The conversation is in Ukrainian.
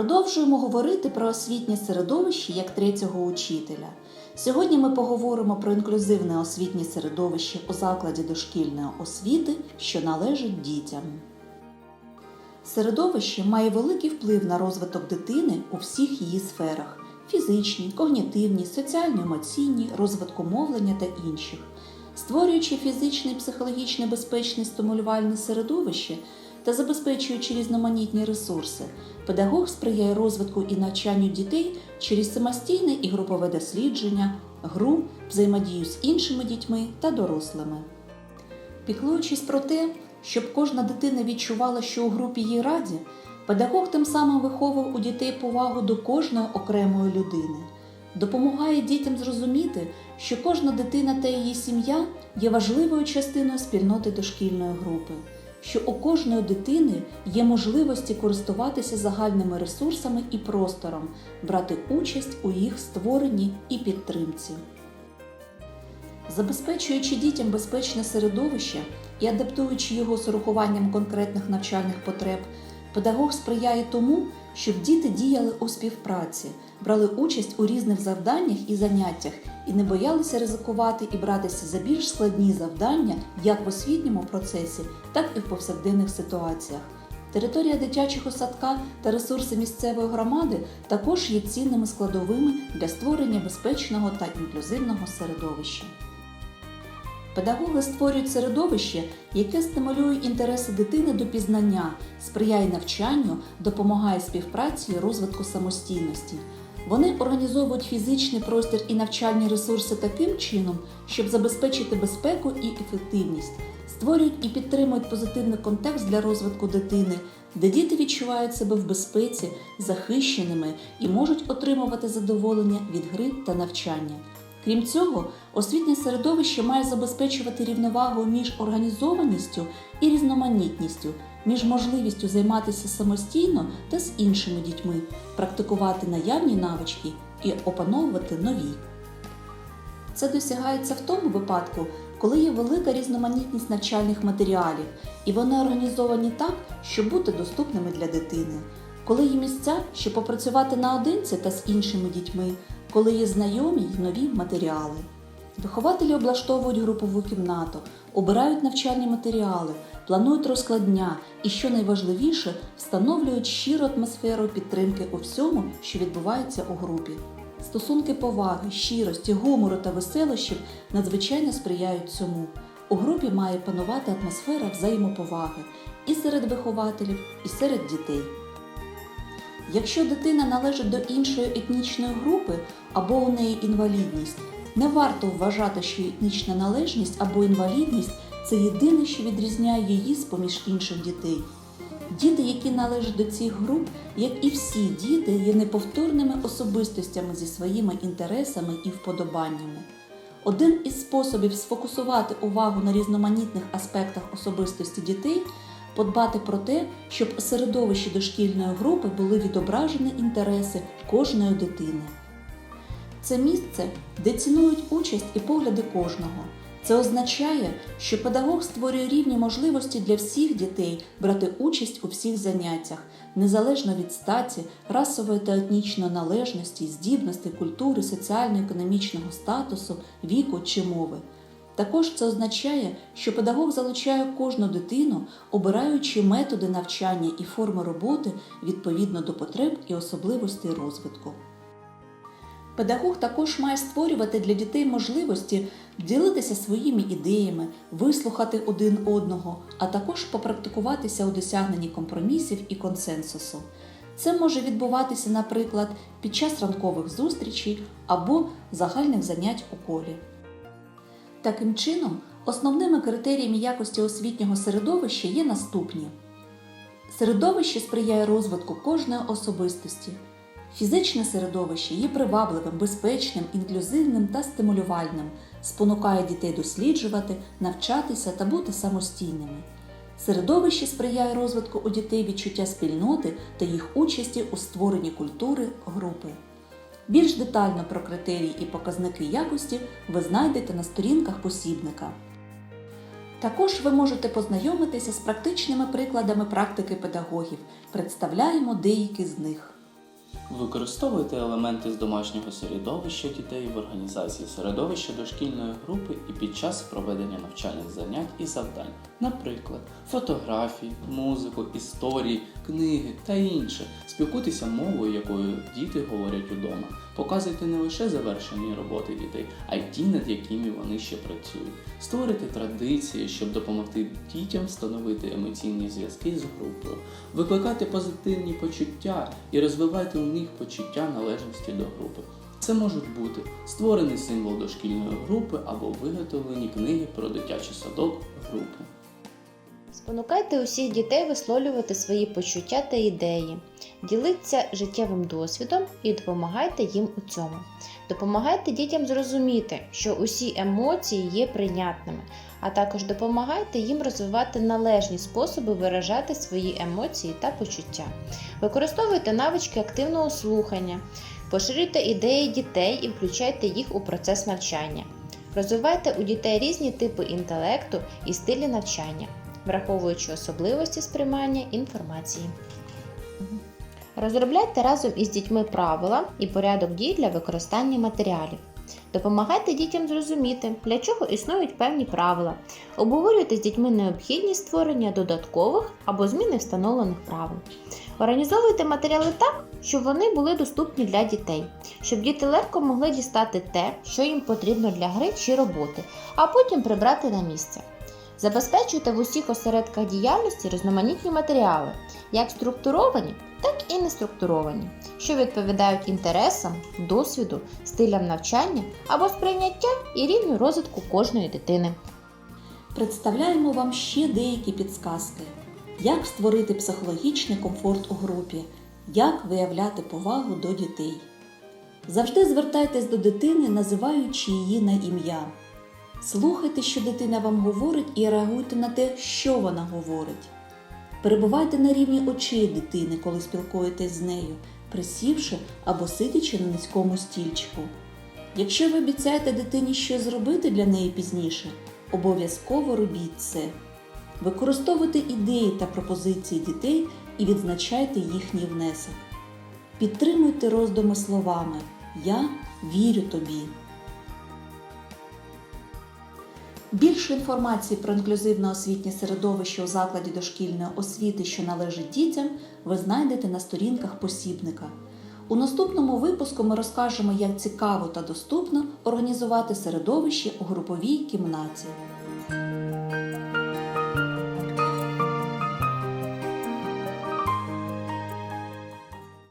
Продовжуємо говорити про освітнє середовище як третього учителя. Сьогодні ми поговоримо про інклюзивне освітнє середовище у закладі дошкільної освіти, що належить дітям. Середовище має великий вплив на розвиток дитини у всіх її сферах фізичній, когнітивній, соціально-емоційній, розвитку мовлення та інших. Створюючи фізичне і психологічно безпечне стимулювальне середовище та забезпечуючи різноманітні ресурси, педагог сприяє розвитку і навчанню дітей через самостійне і групове дослідження, гру, взаємодію з іншими дітьми та дорослими. Піклуючись про те, щоб кожна дитина відчувала, що у групі їй раді, педагог тим самим виховував у дітей повагу до кожної окремої людини, допомагає дітям зрозуміти, що кожна дитина та її сім'я є важливою частиною спільноти дошкільної групи, що у кожної дитини є можливості користуватися загальними ресурсами і простором, брати участь у їх створенні і підтримці. Забезпечуючи дітям безпечне середовище і адаптуючи його з урахуванням конкретних навчальних потреб, педагог сприяє тому, щоб діти діяли у співпраці, брали участь у різних завданнях і заняттях і не боялися ризикувати і братися за більш складні завдання як в освітньому процесі, так і в повсякденних ситуаціях. Територія дитячого садка та ресурси місцевої громади також є цінними складовими для створення безпечного та інклюзивного середовища. Педагоги створюють середовище, яке стимулює інтереси дитини до пізнання, сприяє навчанню, допомагає співпраці і розвитку самостійності. Вони організовують фізичний простір і навчальні ресурси таким чином, щоб забезпечити безпеку і ефективність, створюють і підтримують позитивний контекст для розвитку дитини, де діти відчувають себе в безпеці, захищеними і можуть отримувати задоволення від гри та навчання. Крім цього, освітнє середовище має забезпечувати рівновагу між організованістю і різноманітністю, між можливістю займатися самостійно та з іншими дітьми, практикувати наявні навички і опановувати нові. Це досягається в тому випадку, коли є велика різноманітність навчальних матеріалів, і вони організовані так, щоб бути доступними для дитини. Коли є місця, щоб попрацювати наодинці та з іншими дітьми, коли є знайомі й нові матеріали. Вихователі облаштовують групову кімнату, обирають навчальні матеріали, планують розклад дня і, що найважливіше, встановлюють щиру атмосферу підтримки у всьому, що відбувається у групі. Стосунки поваги, щирості, гумору та веселощів надзвичайно сприяють цьому. У групі має панувати атмосфера взаємоповаги і серед вихователів, і серед дітей. Якщо дитина належить до іншої етнічної групи або у неї інвалідність, не варто вважати, що етнічна належність або інвалідність це єдине, що відрізняє її з поміж інших дітей. Діти, які належать до цих груп, як і всі діти, є неповторними особистостями зі своїми інтересами і вподобаннями. Один із способів сфокусувати увагу на різноманітних аспектах особистості дітей подбати про те, щоб у середовищі дошкільної групи були відображені інтереси кожної дитини. Це місце, де цінують участь і погляди кожного. Це означає, що педагог створює рівні можливості для всіх дітей брати участь у всіх заняттях, незалежно від статі, расової та етнічної належності, здібностей, культури, соціально-економічного статусу, віку чи мови. Також це означає, що педагог залучає кожну дитину, обираючи методи навчання і форми роботи відповідно до потреб і особливостей розвитку. Педагог також має створювати для дітей можливості ділитися своїми ідеями, вислухати один одного, а також попрактикуватися у досягненні компромісів і консенсусу. Це може відбуватися, наприклад, під час ранкових зустрічей або загальних занять у колі. Таким чином, основними критеріями якості освітнього середовища є наступні: середовище сприяє розвитку кожної особистості. Фізичне середовище є привабливим, безпечним, інклюзивним та стимулювальним, спонукає дітей досліджувати, навчатися та бути самостійними. Середовище сприяє розвитку у дітей відчуття спільноти та їх участі у створенні культури групи. Більш детально про критерії і показники якості ви знайдете на сторінках посібника. Також ви можете познайомитися з практичними прикладами практики педагогів. Представляємо деякі з них. Використовуйте елементи з домашнього середовища дітей в організації середовища дошкільної групи і під час проведення навчальних занять і завдань, наприклад, фотографії, музику, історії, книги та інше. Спілкуйтеся мовою, якою діти говорять удома. Показуйте не лише завершені роботи дітей, а й ті, над якими вони ще працюють. Створюйте традиції, щоб допомогти дітям встановити емоційні зв'язки з групою, викликати позитивні почуття і розвивати у них почуття належності до групи. Це можуть бути створений символ дошкільної групи або виготовлені книги про дитячий садок групи. Спонукайте усіх дітей висловлювати свої почуття та ідеї, діліться життєвим досвідом і допомагайте їм у цьому. Допомагайте дітям зрозуміти, що усі емоції є прийнятними, а також допомагайте їм розвивати належні способи виражати свої емоції та почуття. Використовуйте навички активного слухання, поширюйте ідеї дітей і включайте їх у процес навчання. Розвивайте у дітей різні типи інтелекту і стилі навчання враховуючи особливості сприймання інформації. Розробляйте разом із дітьми правила і порядок дій для використання матеріалів. Допомагайте дітям зрозуміти, для чого існують певні правила. Обговорюйте з дітьми необхідність створення додаткових або зміни встановлених правил. Організовуйте матеріали так, щоб вони були доступні для дітей, щоб діти легко могли дістати те, що їм потрібно для гри чи роботи, а потім прибрати на місце. Забезпечуйте в усіх осередках діяльності різноманітні матеріали, як структуровані, так і не структуровані, що відповідають інтересам, досвіду, стилям навчання або сприйняття і рівню розвитку кожної дитини. Представляємо вам ще деякі підсказки, як створити психологічний комфорт у групі, як виявляти повагу до дітей. Завжди звертайтесь до дитини, називаючи її на ім'я. Слухайте, що дитина вам говорить, і реагуйте на те, що вона говорить. Перебувайте на рівні очей дитини, коли спілкуєтесь з нею, присівши або сидячи на низькому стільчику. Якщо ви обіцяєте дитині щось зробити для неї пізніше, обов'язково робіть це. Використовуйте ідеї та пропозиції дітей і відзначайте їхній внесок. Підтримуйте роздуми словами Я вірю тобі. Більше інформації про інклюзивне освітнє середовище у закладі дошкільної освіти, що належить дітям, ви знайдете на сторінках посібника. У наступному випуску ми розкажемо, як цікаво та доступно організувати середовище у груповій кімнаті.